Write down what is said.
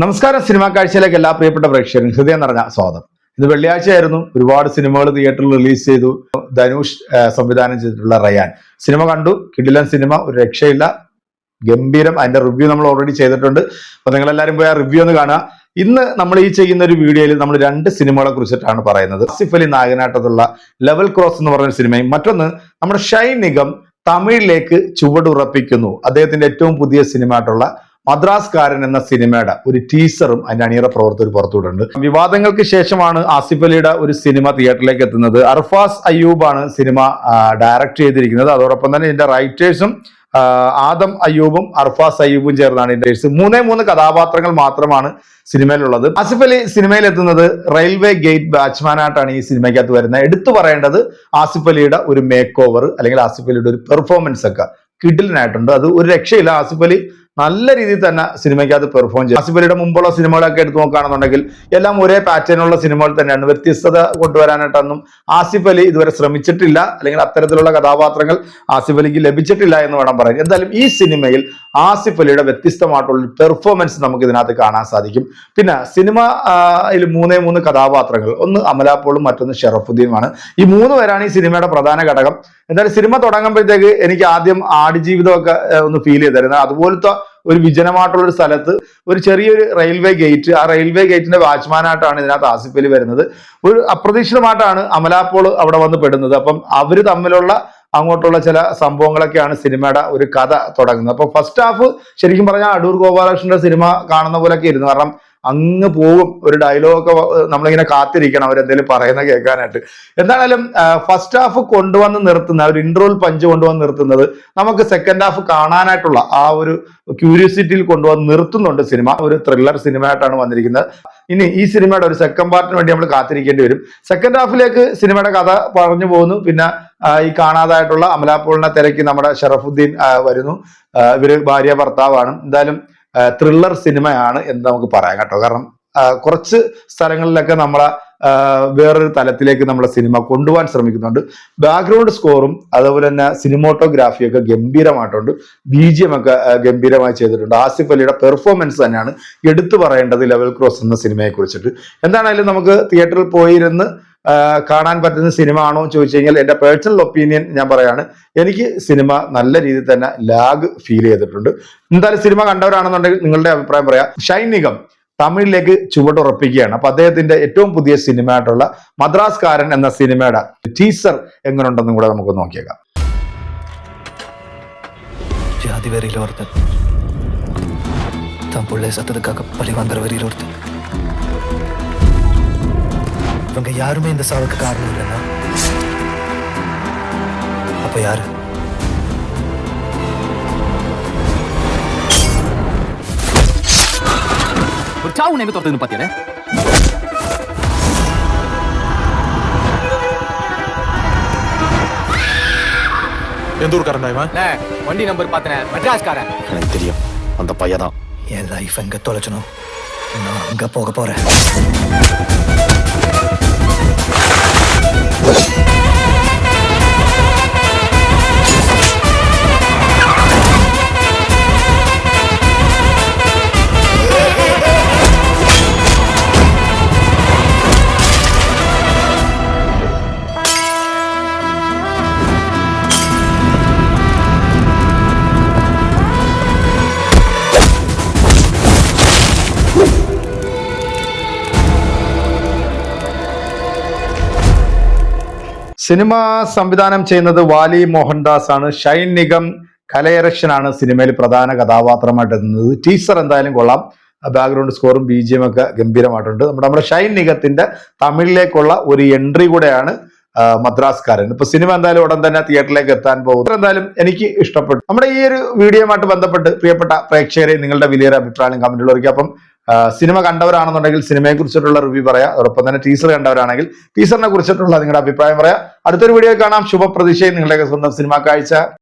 നമസ്കാരം. സിനിമാ കാഴ്ചയിലേക്ക് എല്ലാ പ്രിയപ്പെട്ട പ്രേക്ഷകരും ഹൃദയം നിറഞ്ഞ സ്വാഗതം. ഇത് വെള്ളിയാഴ്ചയായിരുന്നു. ഒരുപാട് സിനിമകൾ തിയേറ്ററിൽ റിലീസ് ചെയ്തു. ധനുഷ് സംവിധാനം ചെയ്തിട്ടുള്ള റയാൻ. സിനിമ കണ്ടു. കിടിലൻ സിനിമ ഒരു രക്ഷയില്ല. ഗംഭീരം. അതിന്റെ റിവ്യൂ നമ്മൾ ഓൾറെഡി ചെയ്തിട്ടുണ്ട്. അപ്പൊ നിങ്ങൾ എല്ലാവരും പോയി ആ റിവ്യൂ ഒന്ന് കാണുക. ഇന്ന് നമ്മൾ ഈ ചെയ്യുന്ന ഒരു വീഡിയോയിൽ നമ്മൾ രണ്ട് സിനിമകളെ കുറിച്ചിട്ടാണ് പറയുന്നത്. ആസിഫ് അലി നായകനാട്ടത്തുള്ള ലെവൽ ക്രോസ് എന്ന് പറയുന്ന സിനിമയും. മറ്റൊന്ന് നമ്മുടെ ഷൈൻ നിഗം തമിഴിലേക്ക് ചുവടുറപ്പിക്കുന്നു. അദ്ദേഹത്തിന്റെ ഏറ്റവും പുതിയ സിനിമ ആയിട്ടുള്ള മദ്രാസ്കാരൻ എന്ന സിനിമയുടെ ഒരു ടീസറും അതിന്റെ അണിയറ പ്രവർത്തകർ പുറത്തുവിടുന്നുണ്ട് വിവാദങ്ങൾക്ക് ശേഷമാണ് ആസിഫ് അലിയുടെ ഒരു സിനിമ തിയേറ്ററിലേക്ക് എത്തുന്നത്. അർഫാസ് അയ്യൂബാണ് സിനിമ ഡയറക്റ്റ് ചെയ്തിരിക്കുന്നത്. അതോടൊപ്പം തന്നെ ഇതിന്റെ റൈറ്റേഴ്സും ആദം അയ്യൂബും അർഫാസ് അയ്യൂബും ചേർന്നാണ് ഇതിന്റെ മൂന്നേ മൂന്ന് കഥാപാത്രങ്ങൾ മാത്രമാണ് സിനിമയിലുള്ളത്. ആസിഫ് അലി സിനിമയിൽ എത്തുന്നത് റെയിൽവേ ഗേറ്റ് ബാറ്റ്സ്മാനായിട്ടാണ് ഈ സിനിമയ്ക്കകത്ത് വരുന്നത്. എടുത്തു പറയേണ്ടത് ആസിഫ് അലിയുടെ ഒരു മേക്ക് ഓവർ അല്ലെങ്കിൽ ആസിഫ് അലിയുടെ ഒരു പെർഫോമൻസ് ഒക്കെ കിഡിലിനായിട്ടുണ്ട് അത് ഒരു രക്ഷയില്ല. ആസിഫ് അലി നല്ല രീതിയിൽ തന്നെ സിനിമയ്ക്കകത്ത് പെർഫോം ചെയ്യും. ആസിഫലിയുടെ മുമ്പുള്ള സിനിമകളൊക്കെ എടുത്ത് നോക്കുകയാണെന്നുണ്ടെങ്കിൽ എല്ലാം ഒരേ പാറ്റേണുള്ള സിനിമകൾ തന്നെയാണ്. വ്യത്യസ്തത കൊണ്ടുവരാനായിട്ടൊന്നും ആസിഫ് അലി ഇതുവരെ ശ്രമിച്ചിട്ടില്ല. അല്ലെങ്കിൽ അത്തരത്തിലുള്ള കഥാപാത്രങ്ങൾ ആസിഫ് അലിക്ക് ലഭിച്ചിട്ടില്ല എന്ന് വേണം പറയാൻ. എന്തായാലും ഈ സിനിമയിൽ ആസിഫ് അലിയുടെ വ്യത്യസ്തമായിട്ടുള്ള പെർഫോമൻസ് നമുക്ക് ഇതിനകത്ത് കാണാൻ സാധിക്കും. പിന്നെ സിനിമ ഇതിൽ മൂന്നേ മൂന്ന് കഥാപാത്രങ്ങൾ. ഒന്ന് അമലാപ്പോളും മറ്റൊന്ന് ഷെറഫുദ്ദീനുമാണ്. ഈ മൂന്ന് പേരാണ് ഈ സിനിമയുടെ പ്രധാന ഘടകം. എന്തായാലും സിനിമ തുടങ്ങുമ്പോഴത്തേക്ക് എനിക്ക് ആദ്യം ആടുജീവിതമൊക്കെ ഒന്ന് ഫീൽ ചെയ്തായിരുന്നു. അതുപോലത്തെ ഒരു വിജനമായിട്ടുള്ള ഒരു സ്ഥലത്ത് ഒരു ചെറിയൊരു റെയിൽവേ ഗേറ്റ് ആ റെയിൽവേ ഗേറ്റിന്റെ വാച്ച്മാനായിട്ടാണ് ഇതിനകത്ത് ആസിഫ് വരുന്നത്. ഒരു അപ്രതീക്ഷിതമായിട്ടാണ് അമലാപ്പോൾ അവിടെ വന്ന് പെടുന്നത്. അപ്പം അവർ തമ്മിലുള്ള അങ്ങോട്ടുള്ള ചില സംഭവങ്ങളൊക്കെയാണ് സിനിമയുടെ ഒരു കഥ തുടങ്ങുന്നത്. അപ്പൊ ഫസ്റ്റ് ഹാഫ് ശരിക്കും പറഞ്ഞാൽ അടൂർ ഗോപാലകൃഷ്ണന്റെ സിനിമ കാണുന്ന പോലെയൊക്കെ ഇരുന്നു. കാരണം അങ്ങ് പോകും. ഒരു ഡയലോഗൊക്കെ നമ്മളിങ്ങനെ കാത്തിരിക്കണം അവരെന്തെങ്കിലും പറയുന്ന കേൾക്കാനായിട്ട്. എന്താണേലും ഫസ്റ്റ് ഹാഫ് കൊണ്ടുവന്ന് നിർത്തുന്ന ഒരു ഇൻട്രോൽ പഞ്ച് കൊണ്ടുവന്ന് നിർത്തുന്നത് നമുക്ക് സെക്കൻഡ് ഹാഫ് കാണാനായിട്ടുള്ള ആ ഒരു ക്യൂരിയോസിറ്റിയിൽ കൊണ്ടുവന്ന് നിർത്തുന്നുണ്ട് സിനിമ. ഒരു ത്രില്ലർ സിനിമയായിട്ടാണ് വന്നിരിക്കുന്നത്. ഇനി ഈ സിനിമയുടെ ഒരു സെക്കൻഡ് പാർട്ടിന് വേണ്ടി നമ്മൾ കാത്തിരിക്കേണ്ടി വരും. സെക്കൻഡ് ഹാഫിലേക്ക് സിനിമയുടെ കഥ പറഞ്ഞു പോകുന്നു. പിന്നെ ഈ കാണാതായിട്ടുള്ള അമലാപ്പോളിനെ തിരക്കി നമ്മുടെ ഷറഫുദ്ദീൻ വരുന്നു. ഇവർ ഭാര്യ ഭർത്താവാണ്. എന്തായാലും ത്രില്ലർ സിനിമയാണ് എന്ന് നമുക്ക് പറയാം കേട്ടോ. കാരണം കുറച്ച് സ്ഥലങ്ങളിലൊക്കെ നമ്മളെ വേറൊരു തലത്തിലേക്ക് നമ്മളെ സിനിമ കൊണ്ടുപോകാൻ ശ്രമിക്കുന്നുണ്ട്. ബാക്ക്ഗ്രൗണ്ട് സ്കോറും അതുപോലെ തന്നെ സിനിമോട്ടോഗ്രാഫിയൊക്കെ ഗംഭീരമായിട്ടുണ്ട്. ബി ജി എം ഒക്കെ ഗംഭീരമായി ചെയ്തിട്ടുണ്ട്. ആസിഫ് അലിയുടെ പെർഫോമൻസ് തന്നെയാണ് എടുത്തു പറയേണ്ടത് ലെവൽ ക്രോസ് എന്ന സിനിമയെ കുറിച്ചിട്ട് എന്താണെങ്കിലും നമുക്ക് തിയേറ്ററിൽ പോയിരുന്ന് കാണാൻ പറ്റുന്ന സിനിമ ആണോ എന്ന് ചോദിച്ചു കഴിഞ്ഞാൽ എന്റെ പേഴ്സണൽ ഒപ്പീനിയൻ ഞാൻ പറയാണ്. എനിക്ക് സിനിമ നല്ല രീതിയിൽ തന്നെ ലാഗ് ഫീൽ ചെയ്തിട്ടുണ്ട്. എന്തായാലും സിനിമ കണ്ടവരാണെന്നുണ്ടെങ്കിൽ നിങ്ങളുടെ അഭിപ്രായം പറയാം. ഷൈനികം തമിഴിലേക്ക് ചുവടുറപ്പിക്കുകയാണ് അപ്പൊ അദ്ദേഹത്തിന്റെ ഏറ്റവും പുതിയ സിനിമയായിട്ടുള്ള മദ്രാസ്കാരൻ എന്ന സിനിമയുടെ ടീസർ എങ്ങനെയുണ്ടെന്നും കൂടെ നമുക്ക് നോക്കിയേക്കാം. ജാതി വരയിലോർത്ത് ഓർത്ത് താൻ പിള്ളേ இவங்க யாருமே இந்த சாவுக்கு காரணம் இல்லைன்னா? அப்ப யாரு? ஒரு சாவு நேமத்தை ஒருத்தர் பாத்தியா எந்த ஊருக்காரன்டா இவன்? வண்டி நம்பர் பார்த்தேன் மெட்ராஸ்காரன். எனக்கு தெரியும். அந்த பையன் தான் என் லைஃப் எங்க தொலைச்சணும் நான் அங்க போக போறேன். സിനിമ സംവിധാനം ചെയ്യുന്നത് വാലി മോഹൻദാസ് ആണ് ഷൈൻ നിഗം കലയരക്ഷനാണ് സിനിമയിൽ പ്രധാന കഥാപാത്രമായിട്ട് എത്തുന്നത് ടീച്ചർ എന്തായാലും കൊള്ളാം. ബാക്ക്ഗ്രൗണ്ട് സ്കോറും ബി ജി എം ഒക്കെ ഗംഭീരമായിട്ടുണ്ട്. നമ്മുടെ നമ്മുടെ ഷൈൻ നിഗത്തിന്റെ തമിഴിലേക്കുള്ള ഒരു എൻട്രി കൂടെയാണ് മദ്രാസ്കാരൻ ഇപ്പൊ സിനിമ എന്തായാലും ഉടൻ തന്നെ തിയേറ്ററിലേക്ക് എത്താൻ പോകും. എന്തായാലും എനിക്ക് ഇഷ്ടപ്പെട്ടു. നമ്മുടെ ഈ ഒരു വീഡിയോയുമായിട്ട് ബന്ധപ്പെട്ട് പ്രിയപ്പെട്ട പ്രേക്ഷകരെ നിങ്ങളുടെ വലിയൊരു അഭിപ്രായം കമന്റിൽ അപ്പം സിനിമ കണ്ടവരാണെന്നുണ്ടെങ്കിൽ സിനിമയെ കുറിച്ചിട്ടുള്ള റിവ്യൂ പറയാം. അതോടൊപ്പം തന്നെ ടീസർ കണ്ടവരാണെങ്കിൽ ടീസറിനെ കുറിച്ചിട്ടുള്ള നിങ്ങളുടെ അഭിപ്രായം പറയാം. അടുത്തൊരു വീഡിയോ കാണാം. ശുഭപ്രതീക്ഷയും നിങ്ങളുടെ സ്വന്തം സിനിമ കാഴ്ച.